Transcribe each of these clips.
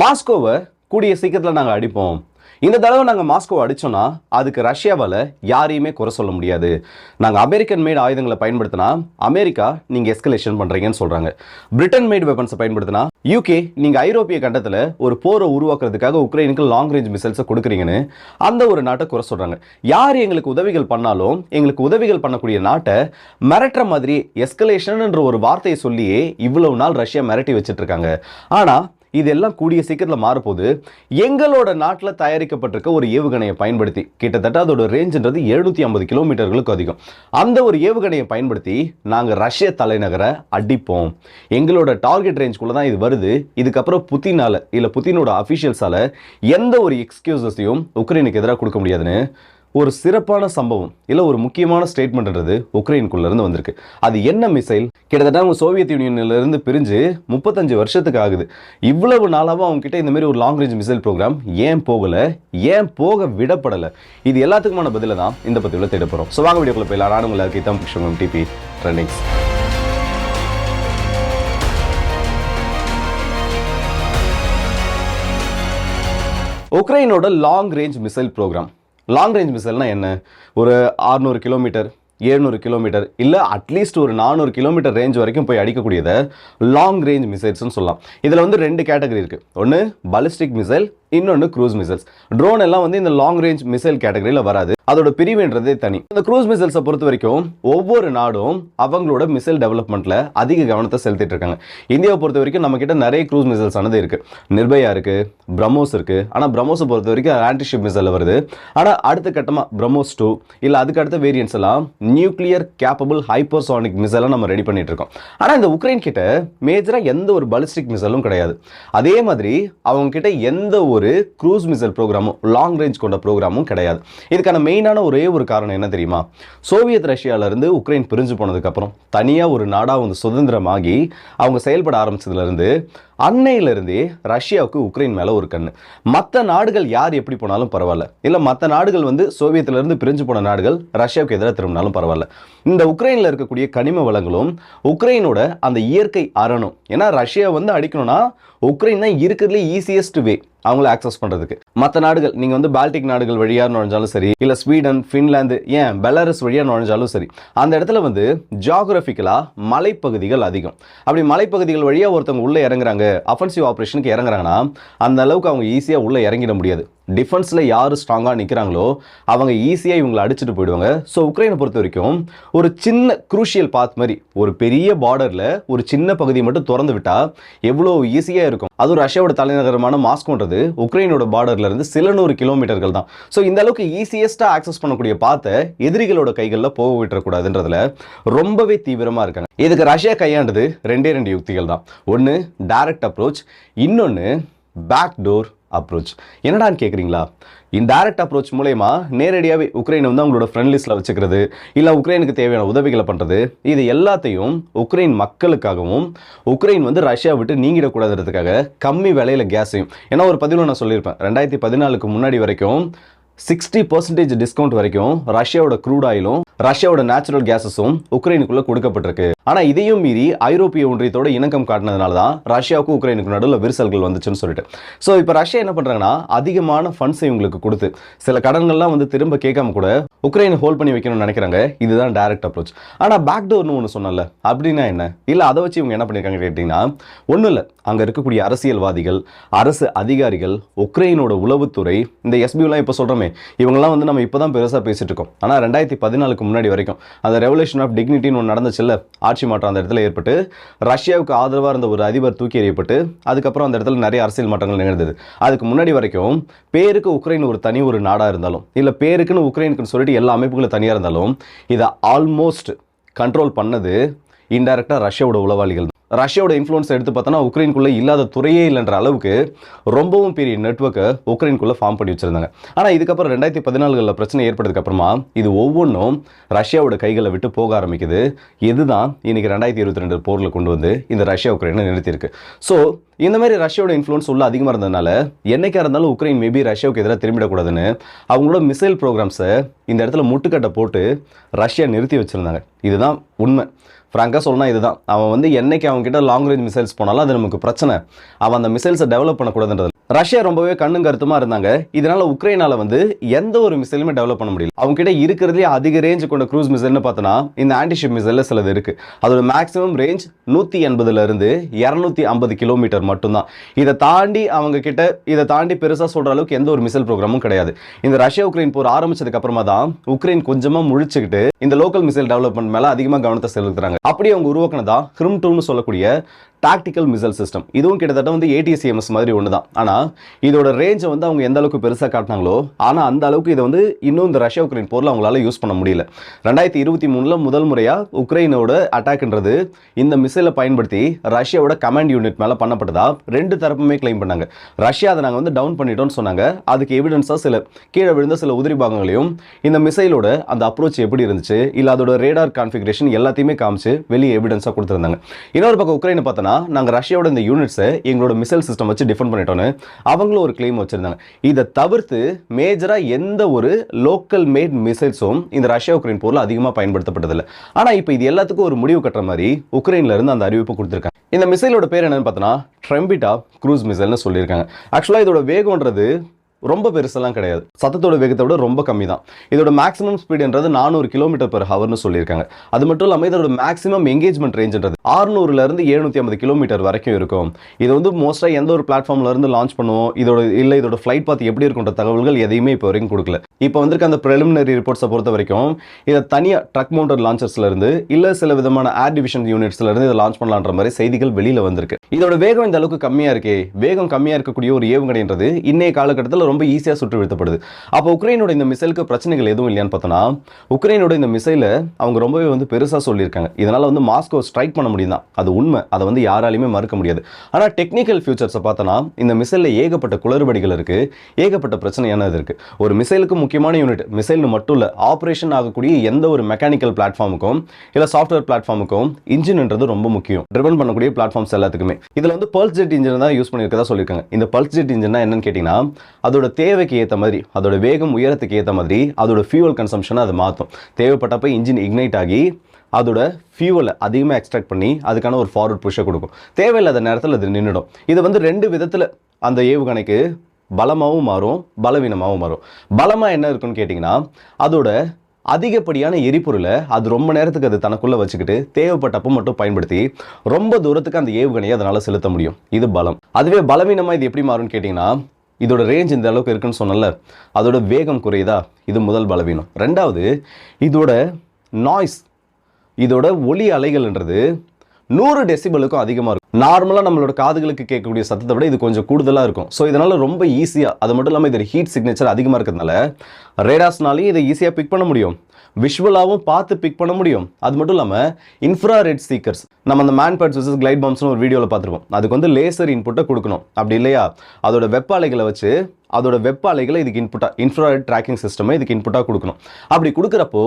மாஸ்கோவை கூடிய சீக்கிரத்தில் நாங்கள் அடிப்போம். இந்த தடவை நாங்கள் மாஸ்கோ அடித்தோன்னா அதுக்கு ரஷ்யாவால் யாரையுமே குறை சொல்ல முடியாது. நாங்கள் அமெரிக்கன் மேட் ஆயுதங்களை பயன்படுத்தினா அமெரிக்கா நீங்கள் எஸ்கலேஷன் பண்ணுறீங்கன்னு சொல்கிறாங்க பிரிட்டன் மேட் வெப்பன்ஸை பயன்படுத்தினா யூகே நீங்கள் ஐரோப்பிய கண்டத்தில் ஒரு போரை உருவாக்குறதுக்காக உக்ரைனுக்கு லாங் ரேஞ்ச் மிசைல்ஸை கொடுக்குறீங்கன்னு அந்த ஒரு நாட்டை குறை சொல்கிறாங்க யார் எங்களுக்கு உதவிகள் பண்ணாலும் எங்களுக்கு உதவிகள் பண்ணக்கூடிய நாட்டை மிரட்டுற மாதிரி எஸ்கலேஷன்ன்ற ஒரு வார்த்தையை சொல்லியே இவ்வளவு நாள் ரஷ்யா மிரட்டி வச்சுட்டு இருக்காங்க. ஆனால் இதெல்லாம் கூடிய சீக்கிரத்தில் மாறப்போகுது. எங்களோட நாட்டில் தயாரிக்கப்பட்டிருக்க ஒரு ஏவுகணையை பயன்படுத்தி கிட்டத்தட்ட அதோட ரேஞ்சுன்றது எழுநூற்றி ஐம்பது கிலோமீட்டர்களுக்கு அதிகம். அந்த ஒரு ஏவுகணையை பயன்படுத்தி நாங்கள் ரஷ்ய தலைநகரை அடிப்போம். எங்களோட டார்கெட் ரேஞ்சுக்குள்ளே தான் இது வருது. இதுக்கப்புறம் புத்தினால இல்லை புத்தினோட அஃபிஷியல்ஸால் எந்த ஒரு எக்ஸ்கியூசஸையும் உக்ரைனுக்கு எதிராக கொடுக்க முடியாதுன்னு ஒரு சிறப்பான சம்பவம் இல்லை ஒரு முக்கியமான ஸ்டேட்மெண்ட்ன்றது உக்ரைனுக்குள்ளேருந்து வந்திருக்கு. அது என்ன மிசைல் கிட்டத்தட்ட அவங்க சோவியத் யூனியன்லேருந்து பிரிஞ்சு முப்பத்தஞ்சு வருஷத்துக்கு ஆகுது. இவ்வளவு நாளாகவும் அவங்க இந்தமாரி ஒரு லாங் ரேஞ்ச் மிசைல் ப்ரோக்ராம் ஏன் போகலை ஏன் போக விடப்படலை? இது எல்லாத்துக்குமான பதிலை தான் இந்த பதிவில் தேட போகிறோம் ஸோ வாங்க வீடியோக்குள்ள போயிடலாம். நானும் உங்களை இதான் கிருஷ்ணம் DP trendings உக்ரைனோட long range missile program long range மிசைல்னால் என்ன? ஒரு 600 கிலோமீட்டர் 700 கிலோமீட்டர் இல்லை அட்லீஸ்ட் ஒரு நானூறு கிலோமீட்டர் ரேஞ்ச் வரைக்கும் போய் அடிக்கக்கூடியதை லாங் ரேஞ்ச் மிசைல்ஸ்னு சொல்லலாம். இதில் வந்து ரெண்டு கேட்டகரி இருக்குது ஒன்று பலிஸ்டிக் மிசைல் இன்னொன்று க்ரூஸ் மிசைல்ஸ் ட்ரோன் எல்லாம் வந்து இந்த லாங் ரேஞ்ச் மிசைல் கேட்டகரியில் வராது. அதோட பிரிவுன்றதே தனி. இந்த க்ரூஸ் மிசைல்ஸை பொறுத்த வரைக்கும் ஒவ்வொரு நாடும் அவங்களோட மிசைல் டெவலப்மெண்ட்டில் அதிக கவனத்தை செலுத்திட்டு இருக்காங்க. இந்தியாவை பொறுத்த வரைக்கும் நம்ம கிட்ட நிறைய க்ரூஸ் மிசைல்ஸ் ஆனது இருக்கு. நிர்பயா இருக்கு பிரம்மோஸ் இருக்கு. ஆனால் பிரம்மோஸை பொறுத்த வரைக்கும் ஆன்டிஷிப் மிசைல் வருது. ஆனால் அடுத்த கட்டமாக பிரம்மோஸ் டூ இல்லை அதுக்கு அடுத்த வேரியன்ஸ் எல்லாம் நியூக்ளியர் கேப்பபிள் ஹைப்பர்சானிக் மிசைலை நம்ம ரெடி பண்ணிட்டு இருக்கோம். ஆனால் இந்த உக்ரைன் கிட்ட மேஜராக எந்த ஒரு பலிஸ்டிக் மிசைலும் கிடையாது. அதே மாதிரி அவங்க கிட்ட எந்த ஒரு க்ரூஸ் மிசைல் ப்ரோக்ராமும் லாங் ரேஞ்ச் கொண்ட ப்ரோக்ராமும் கிடையாது. இதுக்கான மெயினான ஒரே ஒரு காரணம் என்ன தெரியுமா? சோவியத் ரஷ்யால இருந்து உக்ரைன் பிரிஞ்சு போனதுக்கப்புறம் தனியாக ஒரு நாடாக வந்து சுதந்திரமாகி அவங்க செயல்பட ஆரம்பித்ததுலேருந்து அன்னையிலிருந்தே ரஷ்யாவுக்கு உக்ரைன் மேலே ஒரு கண்ணு. மற்ற நாடுகள் யார் எப்படி போனாலும் பரவாயில்ல. இல்லை மற்ற நாடுகள் வந்து சோவியத்திலிருந்து பிரிஞ்சு போன நாடுகள் ரஷ்யாவுக்கு எதிராக திரும்பினாலும் பரவாயில்ல. இந்த உக்ரைனில் இருக்கக்கூடிய கனிம வளங்களும் உக்ரைனோட அந்த இயற்கை அரணம். ஏன்னா ரஷ்யா வந்து அடிக்கணும்னா உக்ரைன் தான் இருக்கிறதுலே ஈஸியஸ்ட் வே அவங்கள ஆக்சஸ் பண்ணுறதுக்கு மற்ற நாடுகள் நீங்கள் வந்து பால்டிக் நாடுகள் வழியாக நுழைஞ்சாலும் சரி இல்லை ஸ்வீடன் ஃபின்லாந்து ஏன் பெலாரஸ் வழியாக நுழைஞ்சாலும் சரி அந்த இடத்துல வந்து ஜாகிரபிக்கலாக மலைப்பகுதிகள் அதிகம். அப்படி மலைப்பகுதிகள் வழியாக ஒருத்தவங்க உள்ளே இறங்குறாங்க அஃபென்சிவ் ஆப்ரேஷனுக்கு இறங்குறாங்கன்னா அந்த அளவுக்கு அவங்க ஈஸியாக உள்ளே இறங்கிட முடியாது. டிஃபென்ஸில் யார் ஸ்ட்ராங்காக நிற்கிறாங்களோ அவங்க ஈஸியாக இவங்களை அடிச்சுட்டு போயிடுவாங்க. ஸோ உக்ரைனை பொறுத்த வரைக்கும் ஒரு சின்ன குரூஷியல் பாத் மாதிரி ஒரு பெரிய பார்டரில் ஒரு சின்ன பகுதியை மட்டும் திறந்து விட்டால் எவ்வளோ ஈஸியாக இருக்கும். அதுவும் ரஷ்யாவோட தலைநகரமான மாஸ்கோன்றது உக்ரைனோட பார்டர்லேருந்து சில நூறு கிலோமீட்டர்கள் தான். ஸோ இந்த அளவுக்கு ஈஸியஸ்ட்டாக ஆக்சஸ் பண்ணக்கூடிய பாத்தை எதிரிகளோட கைகளில் போக விட்டுறக்கூடாதுன்றதுல ரொம்பவே தீவிரமாக இருக்காங்க. இதுக்கு ரஷ்யா கையாண்டது ரெண்டே ரெண்டு யுக்திகள் தான். ஒன்று டைரக்ட் அப்ரோச் இன்னொன்று பேக் டோர் அப்ரோச் என்னடான்னு கேட்குறீங்களா இன்டைரக்ட் அப்ரோச் மூலயமா நேரடியாகவே உக்ரைனை வந்து அவங்களோட ஃப்ரெண்ட் லிஸ்ட்டில் வச்சுக்கிறது இல்லை உக்ரைனுக்கு தேவையான உதவிகளை பண்ணுறது இது எல்லாத்தையும் உக்ரைன் மக்களுக்காகவும் உக்ரைன் வந்து ரஷ்யா விட்டு நீங்கிடக்கூடாதுன்றதுக்காக கம்மி விலையில் கேஸையும் ஏன்னா ஒரு பதிவில் நான் சொல்லியிருப்பேன் ரெண்டாயிரத்தி பதினாலுக்கு முன்னாடி வரைக்கும் சிக்ஸ்டி பர்சன்டேஜ் டிஸ்கவுண்ட் வரைக்கும் ரஷ்யாவோட க்ரூட் ஆயிலும் ரஷ்யாவோட நேச்சுரல் கேஸஸும் உக்ரைனுக்குள்ள கொடுக்கப்பட்டிருக்கு. ஆனா இதையும் மீறி ஐரோப்பிய ஒன்றியத்தோட இணக்கம் காட்டினதுனால தான் ரஷ்யாவுக்கும் உக்ரைனுக்கு நடுவில் விரிசல்கள் வந்துச்சுன்னு சொல்லிட்டு. ஸோ இப்போ ரஷ்யா என்ன பண்றாங்கன்னா அதிகமான ஃபண்ட்ஸை இவங்களுக்கு கொடுத்து சில கடன்கள்லாம் வந்து திரும்ப கேட்காம கூட உக்ரைனை ஹோல்ட் பண்ணி வைக்கணும்னு நினைக்கிறாங்க. இதுதான் டைரக்ட் அப்ரோச் ஆனால் பேக் டோர்னு ஒன்று சொன்னல அப்படின்னா என்ன? இல்லை அதை வச்சு இவங்க என்ன பண்ணியிருக்காங்க கேட்டிங்கன்னா ஒன்றும் இல்லை. அங்கே இருக்கக்கூடிய அரசியல்வாதிகள் அரசு அதிகாரிகள் உக்ரைனோட உளவுத்துறை இந்த எஸ்பியூலாம் இப்போ சொல்கிறோமே இவங்கெல்லாம் வந்து நம்ம இப்போ தான் பெருசாக பேசிட்டு இருக்கோம். ஆனால் ரெண்டாயிரத்தி பதினாலுக்கு முன்னாடி வரைக்கும் அந்த ரெவல்யூஷன் ஆஃப் டிக்னிட்டின்னு ஒன்று நடந்துச்சுல்ல ஆட்சி மாற்றம் அந்த இடத்துல ஏற்பட்டு ரஷ்யாவுக்கு ஆதரவாக இருந்த ஒரு அதிபர் தூக்கி எறியப்பட்டு அதுக்கப்புறம் அந்த இடத்துல நிறைய அரசியல் மாற்றங்கள் நிகழ்ந்தது. அதுக்கு முன்னாடி வரைக்கும் பேருக்கு உக்ரைன் ஒரு தனி ஒரு நாடாக இருந்தாலும் இல்லை பேருக்குன்னு உக்ரைனுக்குன்னு சொல்லிட்டு எல்லா அமைப்புகளும் தனியாக இருந்தாலும் இதை ஆல்மோஸ்ட் கண்ட்ரோல் பண்ணது இன்டைரக்டாக ரஷ்யாவோட உளவாளிகள் ரஷ்யாவோட இன்ஃப்ளூன்ஸ் எடுத்து பார்த்தோன்னா உக்ரைனுக்குள்ளே இல்லாத துறையே இல்லைன்ற அளவுக்கு ரொம்பவும் பெரிய நெட்ஒர்க்கை உக்ரைனுக்குள்ளே ஃபார்ம் பண்ணி வச்சிருந்தாங்க. ஆனால் இதுக்கப்புறம் ரெண்டாயிரத்தி பதினாலுகளில் பிரச்சனை ஏற்பட்டதுக்கப்புறமா இது ஒவ்வொன்றும் ரஷ்யாவோட கைகளை விட்டு போக ஆரம்பிக்குது. இதுதான் இன்னைக்கு ரெண்டாயிரத்தி இருபத்தி ரெண்டு போரில் கொண்டு வந்து இந்த ரஷ்யா உக்ரைனை நிறுத்தியிருக்கு. ஸோ இந்த மாதிரி ரஷ்யாவோட இன்ஃப்ளூயன்ஸ் உள்ள அதிகமாக இருந்ததுனால என்னைக்கா இருந்தாலும் உக்ரைன் மேபி ரஷ்யாவுக்கு எதிராக திரும்பிடக்கூடாதுன்னு அவங்களோட மிசைல் ப்ரோக்ராம்ஸை இந்த இடத்துல முட்டுக்கட்டை போட்டு ரஷ்யா நிறுத்தி வச்சுருந்தாங்க. இதுதான் உண்மை. ஃப்ராங்காக சொல்லணும் இதுதான். அவன் வந்து என்னைக்கு அவங்க கிட்ட லாங் ரேஞ்ச் மிசைல்ஸ் போனாலும் அது நமக்கு பிரச்சனை. அவன் அந்த மிசைல்ஸை டெவலப் பண்ணக்கூடாதுன்றது. ரஷ்யா ரொம்பவே கண்ணும் கருத்துமாக இருந்தாங்க. இதனால உக்ரைனால வந்து எந்த ஒரு மிசைலுமே டெவலப் பண்ண முடியல. அவங்க கிட்ட இருக்கிறதுலே அதிக ரேஞ்ச் கொண்ட க்ரூஸ் மிசைல்னு பார்த்தோன்னா இந்த ஆன்டிஷிப் மிசைலில் சிலது இருக்குது அதோட மேக்ஸிமம் ரேஞ்ச் நூற்றி எண்பதுல இருந்து இரநூத்தி ஐம்பது கிலோமீட்டர் மட்டும்தான். இதை தாண்டி அவங்க கிட்ட இதை தாண்டி பெருசாக சொல்ற அளவுக்கு எந்த ஒரு மிசைல் ப்ரோக்ராமும் கிடையாது. இந்த ரஷ்யா உக்ரைன் போர் ஆரம்பிச்சதுக்கு அப்புறமா தான் உக்ரைன் கொஞ்சமா முழிச்சுக்கிட்டு இந்த லோக்கல் மிசைல் டெவலப்மெண்ட் மேல அதிகமாக கவனத்தை செலுத்துறாங்க. அப்படி அவங்க உருவாக்குனதா ஹிரும் டூன்னு சொல்லக்கூடிய டாக்டிக்கல் மிசைல் சிஸ்டம் இதுவும் கிட்டத்தட்ட வந்து ஏடிசிஎம்எஸ் மாதிரி ஒன்று தான் ஆனால் இதோட ரேஞ்சை வந்து அவங்க எந்த அளவுக்கு பெருசாக காட்டினாங்களோ ஆனால் அந்த அளவுக்கு இதை வந்து இன்னும் இந்த ரஷ்யா உக்ரைன் போரில் அவங்களால யூஸ் பண்ண முடியல. ரெண்டாயிரத்தி இருபத்தி மூணில் முதல் முறையாக உக்ரைனோட அட்டாக்ன்றது இந்த மிசைலை பயன்படுத்தி ரஷ்யாவோட கமாண்ட் யூனிட் மேலே பண்ணப்பட்டதா ரெண்டு தரப்புமே கிளைம் பண்ணாங்க. ரஷ்யா அதை நாங்கள் வந்து டவுன் பண்ணிட்டோம்னு சொன்னாங்க. அதுக்கு எவிடன்ஸாக சில கீழே விழுந்த சில உதிரி பாகங்களையும் இந்த மிசைலோட அந்த அப்ரோச் எப்படி இருந்துச்சு இல்லை அதோட ரேடார் கான்ஃபிகரேஷன் எல்லாத்தையுமே காமிச்சு வெளியே எவிடன்ஸாக கொடுத்துருந்தாங்க. இன்னொரு பக்கம் உக்ரைனை பார்த்தோன்னா நாங்கள் ரஷ்யாவோட இந்த யூனிட்ஸை எங்களோட மிசைல் சிஸ்டம் வச்சு டிஃபெண்ட் பண்ணிட்டோன்னு அவங்களும் ஒரு கிளைம் வச்சுருந்தாங்க. இதை தவிர்த்து மேஜராக எந்த ஒரு லோக்கல் மேட் மிசைல்ஸும் இந்த ரஷ்யா உக்ரைன் போரில் அதிகமாக பயன்படுத்தப்பட்டதில்லை. ஆனால் இப்போ இது எல்லாத்துக்கும் ஒரு முடிவு கட்டுற மாதிரி உக்ரைன்லேருந்து அந்த அறிவிப்பு கொடுத்துருக்காங்க. இந்த மிசைலோட பேர் என்னன்னு பார்த்தோன்னா ட்ரெம்பிட்டா க்ரூஸ் மிசைல்னு சொல்லியிருக்காங்க. ஆக்சுவலாக இதோட வேகம்ன்றது ரொம்ப பெருசெல்லாம் கிடையாது. சத்தத்தோட வேகத்தை விட ரொம்ப கம்மி தான் இதோட மேக்ஸிமம் ஸ்பீடுன்றது நானூறு கிலோமீட்டர் பெர் ஹவர்னு சொல்லியிருக்காங்க. அது மட்டும் இல்லாமல் இதோட மேக்ஸிமம் எங்கேஜ்மெண்ட் ரேஞ்சுன்றது ஆறுநூறுல இருந்து ஐம்பது கிலோமீட்டர் வரைக்கும் இருக்கும். இது வந்து மோஸ்ட்டாக எந்த ஒரு பிளாட்ஃபார்ம்லேருந்து லான்ச் பண்ணுவோம் இதோட இல்லை இதோட ஃப்ளைட் பார்த்து எப்படி இருக்குன்ற தகவல்கள் எதையுமே இப்போ வரைக்கும் கொடுக்கல. இப்போ வந்திருக்க அந்த ப்ரிலிமினரி ரிப்போர்ட்ஸை பொறுத்த வரைக்கும் இதை தனியாக ட்ரக் மவுண்டர் லான்ச்சர்ஸ்லேருந்து இல்லை சில விதமான ஏர் டிவிஷன் யூனிட்ஸ்ல இருந்து இதை லான்ச் பண்ணலான்ற மாதிரி செய்திகள் வெளியில் வந்திருக்கு. இதோட வேகம் இந்த அளவுக்கு கம்மியாக இருக்கே வேகம் கம்மியாக இருக்கக்கூடிய ஒரு ஏவுகணைன்றது இன்றைய காலகட்டத்தில் ரொம்ப ஈஸியாக சுற்று வீழ்த்தப்படுது அப்போ உக்ரைனோட இந்த மிசைலுக்கு பிரச்சனைகள் எதுவும் இல்லையான்னு பார்த்தோன்னா உக்ரைனோட இந்த மிசைலை அவங்க ரொம்பவே வந்து பெருசாக சொல்லியிருக்காங்க. இதனால வந்து மாஸ்கோ ஸ்ட்ரைக் பண்ண முடியும் தான் அது உண்மை. அதை வந்து யாராலையுமே மறுக்க முடியாது. ஆனால் டெக்னிக்கல் ஃபியூச்சர்ஸை பார்த்தோன்னா இந்த மிசைலில் ஏகப்பட்ட குளறுபடிகள் இருக்குது ஏகப்பட்ட பிரச்சனையானது இருக்கு. ஒரு மிசைலுக்கு முக்கியமான யூனிட் மிசைல்னு மட்டும் இல்லை ஆப்ரேஷன் ஆகக்கூடிய எந்த ஒரு மெக்கானிக்கல் பிளாட்ஃபார்முக்கும் இல்லை சாஃப்ட்வேர் பிளாட்ஃபார்முக்கும் இன்ஜின்ன்றது ரொம்ப முக்கியம். ட்ரிவன் பண்ணக்கூடிய பிளாட்ஃபார்ம்ஸ் எல்லாத்துக்குமே. இதில் வந்து பல்ஸ் ஜெட் இன்ஜின் தான் யூஸ் பண்ணியிருக்கதா சொல்லியிருக்காங்க. இந்த பல்ஸ் ஜெட் இன்ஜின்னா என்னன்னு கேட்டிங்கன்னா அதோட தேவைக்கு ஏற்ற மாதிரி அதோட வேகம் உயரத்துக்கு ஏற்ற மாதிரி அதோட ஃபியூவல் கன்சம்ஷனை அது மாற்றும் தேவைப்பட்டப்ப இன்ஜின் இக்னைட் ஆகி அதோட ஃபியூவலை அதிகமாக எக்ஸ்ட்ராக்ட் பண்ணி அதுக்கான ஒரு ஃபார்வர்ட் புஷ்ஷை கொடுக்கும். தேவையில்லாத நேரத்தில் அது நின்றுடும் இது வந்து ரெண்டு விதத்தில் அந்த ஏவுகணைக்கு பலமாகவும் மாறும் பலவீனமாகவும் மாறும். பலமாக என்ன இருக்குன்னு கேட்டிங்கன்னா அதோட அதிகப்படியான எரிபொருளை அது ரொம்ப நேரத்துக்கு அது தனக்குள்ளே வச்சுக்கிட்டு தேவைப்பட்டப்போ மட்டும் பயன்படுத்தி ரொம்ப தூரத்துக்கு அந்த ஏவுகணையை அதனால் செலுத்த முடியும். இது பலம். அதுவே பலவீனமாக இது எப்படி மாறும்னு கேட்டிங்கன்னா இதோட ரேஞ்ச் இந்த அளவுக்கு இருக்குன்னு சொன்னல அதோட வேகம் குறையுதா? இது முதல் பலவீனம். ரெண்டாவது இதோட நாய்ஸ் இதோட ஒலி அலைகள்ன்றது நூறு டெசிபலுக்கும் அதிகமாக இருக்கும். நார்மலாக நம்மளோட காதுகளுக்கு கேட்கக்கூடிய சத்தத்தை விட இது கொஞ்சம் கூடுதலாக இருக்கும். ஸோ இதனால் ரொம்ப ஈஸியாக அது மட்டும் இல்லாமல் இதோட ஹீட் சிக்னேச்சர் அதிகமாக இருக்கிறதுனால ரேடாஸ்னாலையும் இதை ஈஸியாக பிக் பண்ண முடியும். விஷுவலாகவும் பார்த்து பிக் பண்ண முடியும். அது மட்டும் இல்லாமல் இன்ஃப்ராரெட் ஸ்பீக்கர்ஸ் நம்ம அந்த மேன் பேட்ஸ் வர்சஸ் கிளைட் பாம்ஸ்னு ஒரு வீடியோவில் பார்த்துருப்போம். அதுக்கு வந்து லேசர் இன்புட்டை கொடுக்கணும். அப்படி இல்லையா? அதோட வெப்பாலைகளை வச்சு அதோட வெப்ப அலைகளை இதுக்கு இன்புட்டாக இன்ஃப்ராரெட் ட்ராக்கிங் சிஸ்டமை இதுக்கு இன்புட்டாக கொடுக்கணும். அப்படி கொடுக்குறப்போ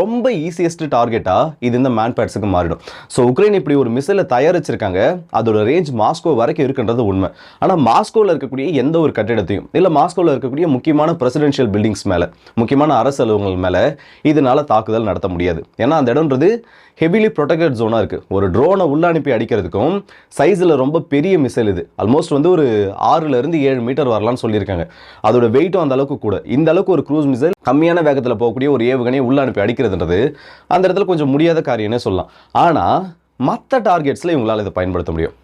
ரொம்ப ஈஸியஸ்ட் டார்கெட்டாக இது இந்த மேன் பேட்ஸுக்கு மாறிடும். ஸோ உக்ரைன் இப்படி ஒரு மிசைலை தயாரிச்சிருக்காங்க. அதோட ரேஞ்ச் மாஸ்கோ வரைக்கும் இருக்குன்றது உண்மை. ஆனால் மாஸ்கோவில் இருக்கக்கூடிய எந்த ஒரு கட்டிடத்தையும் இல்லை மாஸ்கோவில் இருக்கக்கூடிய முக்கியமான பிரசிடென்ஷியல் பில்டிங்ஸ் மேலே முக்கியமான அரசு அலுவலகங்கள் மேலே இதனால் தாக்குதல் நடத்த முடியாது. ஏன்னா அந்த இடம்ன்றது ஹெவிலி ப்ரொடெக்டட் ஜோனாக இருக்குது ஒரு ட்ரோனை உள்ள அனுப்பி அடிக்கிறதுக்கும் சைஸில் ரொம்ப பெரிய மிசைல் இது. ஆல்மோஸ்ட் வந்து ஒரு ஆறுலேருந்து ஏழு மீட்டர் வரலான்னு சொல்லியிருக்காங்க. அதோட வெயிட்டும் அந்த அளவுக்கு கூட. இந்த அளவுக்கு ஒரு க்ரூஸ் மிசைல் கம்மியான வேகத்தில் போகக்கூடிய ஒரு ஏவுகணையை உள்ள அனுப்பி அடிக்கிறதுன்றது அந்த இடத்துல கொஞ்சம் முடியாத காரியம்னே சொல்லலாம். ஆனால் மற்ற டார்கெட்ஸில் இவங்களால் இதை பயன்படுத்த முடியும்.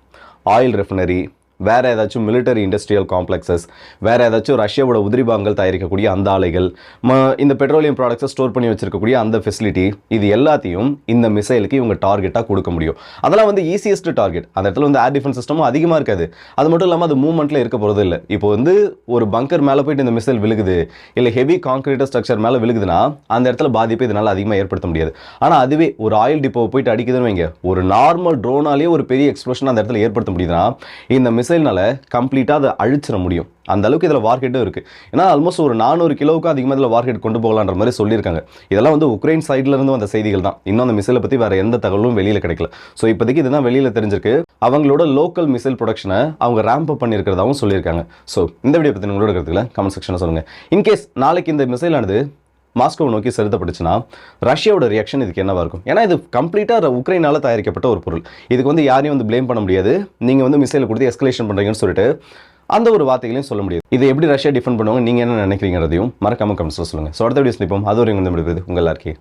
ஆயில் ரெஃபினரி வேறு ஏதாச்சும் மிலிட்டரி இண்டஸ்ட்ரியல் காம்ப்ளெக்ஸஸ் வேறு ஏதாச்சும் ரஷ்யாவோட உதிரிபாகங்கள் தயாரிக்கக்கூடிய அந்த ஆலைகள் ம- இந்த பெட்ரோலியம் ப்ராடக்ட்ஸை ஸ்டோர் பண்ணி வச்சுருக்கக்கூடிய அந்த ஃபெசிலிட்டி இது எல்லாத்தையும் இந்த மிசைலுக்கு இவங்க டார்கெட்டாக கொடுக்க முடியும். அதெல்லாம் வந்து ஈஸியஸ்ட் டார்கெட் அந்த இடத்துல வந்து ஏர் டிஃபென்ஸ் சிஸ்டமும் அதிகமாக இருக்காது. அது மட்டும் இல்லாமல் அது மூவ்மெண்ட்டில் இருக்க போகிறது இல்லை. இப்போ வந்து ஒரு பங்கர் மேலே போயிட்டு இந்த மிசைல் விழுகுது இல்லை ஹெவி கான்கிரீட் ஸ்ட்ரக்சர் மேலே விழுகுதுன்னா அந்த இடத்துல பாதிப்பு இதனால் அதிகமாக ஏற்படுத்த முடியாது. ஆனால் அதுவே ஒரு ஆயில் டிப்போ போயிட்டு அடிக்குதுன்னு வைங்க ஒரு நார்மல் ட்ரோனாலே ஒரு பெரிய எக்ஸ்ப்ளோஷன் அந்த இடத்துல ஏற்படுத்த முடியுதுன்னா இந்த மிஸ் மிசைல்னால கம்ப்ளீட்டாக அதை அழிச்சிட முடியும். அந்த அளவுக்கு இதில் வார்கெட்டும் இருக்குது ஏன்னா ஆல்மோஸ்ட் ஒரு நானூறு கிலோவுக்கு அதிகமாக இதில் வார்கெட் கொண்டு போகலான்ற மாதிரி சொல்லியிருக்காங்க. இதெல்லாம் வந்து உக்ரைன் சைட்லேருந்து வந்த செய்திகள் தான். இன்னும் அந்த மிசைலை பற்றி வேறு எந்த தகவலும் வெளியில் கிடைக்கல. ஸோ இப்போதைக்கு இதுதான் வெளியில் தெரிஞ்சிருக்கு. அவங்களோட லோக்கல் மிசைல் ப்ரொடக்ஷனை அவங்க ரேம்ப் அப் பண்ணியிருக்கிறதாகவும் சொல்லியிருக்காங்க. ஸோ இந்த வீடியோ பற்றி உங்களோட கருத்துக்களை கமெண்ட் செக்ஷனில் சொல்லுங்கள் இன்கேஸ் நாளைக்கு இந்த மிசைலானது மாஸ்கோவை நோக்கி செலுத்தப்பட்டுச்சுன்னா ரஷ்யாவோட ரியாக்ஷன் இதுக்கு என்னவாக இருக்கும்? ஏன்னா இது கம்ப்ளீட்டாக உக்ரைனால் தயாரிக்கப்பட்ட ஒரு பொருள். இதுக்கு வந்து யாரையும் வந்து ப்ளேம் பண்ண முடியாது. நீங்கள் வந்து மிசைல் கொடுத்து எஸ்கலேஷன் பண்ணுறீங்கன்னு சொல்லிட்டு அந்த ஒரு வார்த்தைகளையும் சொல்ல முடியாது. இதை எப்படி ரஷ்யா டிஃபெண்ட் பண்ணுவாங்க? நீங்கள் என்ன நினைக்கிறீங்கிறதையும் மறக்காமல் கமெண்ட்ஸில் சொல்லுங்கள் ஸோ அடுத்த வீடியோ சந்திப்போம். அது ஒரு உங்கள் எல்லாருக்கே